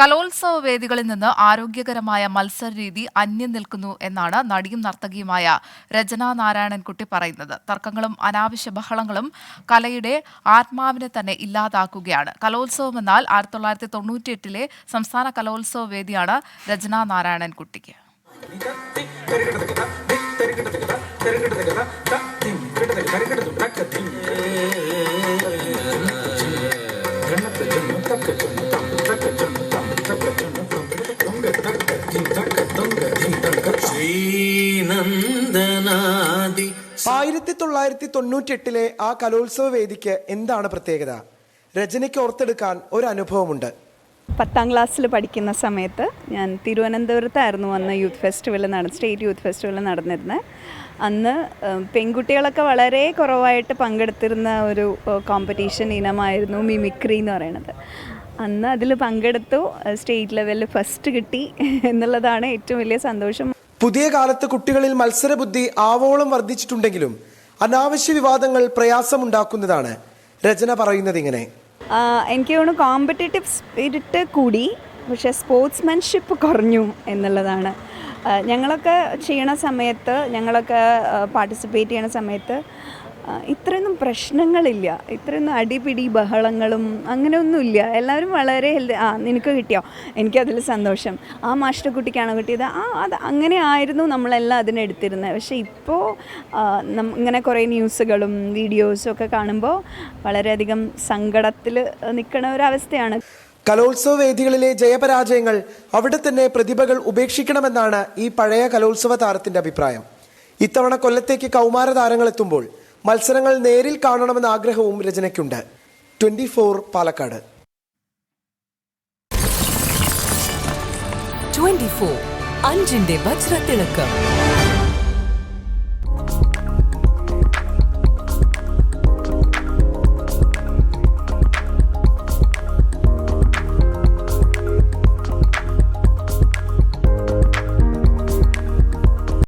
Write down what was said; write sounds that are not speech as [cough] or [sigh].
കലോത്സവ വേദികളിൽ നിന്ന് ആരോഗ്യകരമായ മത്സര രീതി അന്യം നിൽക്കുന്നു എന്നാണ് നടിയും നർത്തകിയുമായ രചന നാരായണൻകുട്ടി പറയുന്നത്. തർക്കങ്ങളും അനാവശ്യ ബഹളങ്ങളും കലയുടെ ആത്മാവിനെ തന്നെ ഇല്ലാതാക്കുകയാണ്. കലോത്സവം എന്നാൽ ആയിരത്തി തൊള്ളായിരത്തി തൊണ്ണൂറ്റിയെട്ടിലെ സംസ്ഥാന കലോത്സവ വേദിയാണ് രചന നാരായണൻകുട്ടിക്ക് ആയിരത്തി തൊള്ളായിരത്തി തൊണ്ണൂറ്റെട്ടിലെ ആ കലോത്സവ വേദിക്ക് എന്താണ് പ്രത്യേകത? രചനയ്ക്ക് ഓർത്തെടുക്കാൻ ഒരു അനുഭവമുണ്ട്. പത്താം ക്ലാസ്സിൽ പഠിക്കുന്ന സമയത്ത് ഞാൻ തിരുവനന്തപുരത്തായിരുന്നു അന്ന് യൂത്ത് ഫെസ്റ്റിവൽ നട സ്റ്റേറ്റ് യൂത്ത് ഫെസ്റ്റിവൽ നടന്നിരുന്നത് അന്ന് പെൺകുട്ടികളൊക്കെ വളരെ കുറവായിട്ട് പങ്കെടുത്തിരുന്ന ഒരു കോമ്പറ്റീഷൻ ഇനമായിരുന്നു മിമിക്രി എന്ന് പറയുന്നത്. അന്ന് അതിൽ പങ്കെടുത്തു. സ്റ്റേറ്റ് ലെവലിൽ ഫസ്റ്റ് കിട്ടി [laughs] എന്നുള്ളതാണ് ഏറ്റവും വലിയ സന്തോഷം. പുതിയ കാലത്ത് കുട്ടികളിൽ മത്സരബുദ്ധി ആവോളം വർദ്ധിച്ചിട്ടുണ്ടെങ്കിലും അനാവശ്യ വിവാദങ്ങൾ പ്രയാസമുണ്ടാക്കുന്നതാണ്. രചന പറയുന്നത് ഇങ്ങനെ. എനിക്ക് തോന്നുന്നു കോമ്പറ്റേറ്റീവ് സ്പിരിറ്റ് കൂടി പക്ഷേ സ്പോർട്സ്മാൻഷിപ്പ് കുറഞ്ഞു എന്നുള്ളതാണ്. ഞങ്ങളൊക്കെ ചെയ്യണ സമയത്ത് ഞങ്ങളൊക്കെ പാർട്ടിസിപ്പേറ്റ് ചെയ്യണ സമയത്ത് ഇത്രയൊന്നും പ്രശ്നങ്ങളില്ല. ഇത്രയൊന്നും അടിപിടി ബഹളങ്ങളും അങ്ങനെയൊന്നുമില്ല. എല്ലാവരും വളരെ ആ നിനക്ക് കിട്ടിയോ? എനിക്കതിൽ സന്തോഷം. ആ മാഷ്ട കുട്ടിക്കാണോ കിട്ടിയത്? ആ അത് അങ്ങനെ ആയിരുന്നു നമ്മളെല്ലാം അതിനെടുത്തിരുന്നത് പക്ഷേ ഇപ്പോൾ ഇങ്ങനെ കുറേ ന്യൂസുകളും വീഡിയോസും ഒക്കെ കാണുമ്പോൾ വളരെയധികം സങ്കടത്തിൽ നിൽക്കുന്ന ഒരവസ്ഥയാണ്. കലോത്സവ വേദികളിലെ ജയപരാജയങ്ങൾ അവിടെ തന്നെ പ്രതിഭകൾ ഉപേക്ഷിക്കണമെന്നാണ് ഈ പഴയ കലോത്സവ താരത്തിന്റെ അഭിപ്രായം. ഇത്തവണ കൊല്ലത്തേക്ക് കൗമാര താരങ്ങൾ എത്തുമ്പോൾ മത്സരങ്ങൾ നേരിൽ കാണണമെന്ന ആഗ്രഹവും രചനയ്ക്കുണ്ട്. Twenty four Palakkad. Twenty four അഞ്ചിന്റെ വജ്രത്തിളക്കം.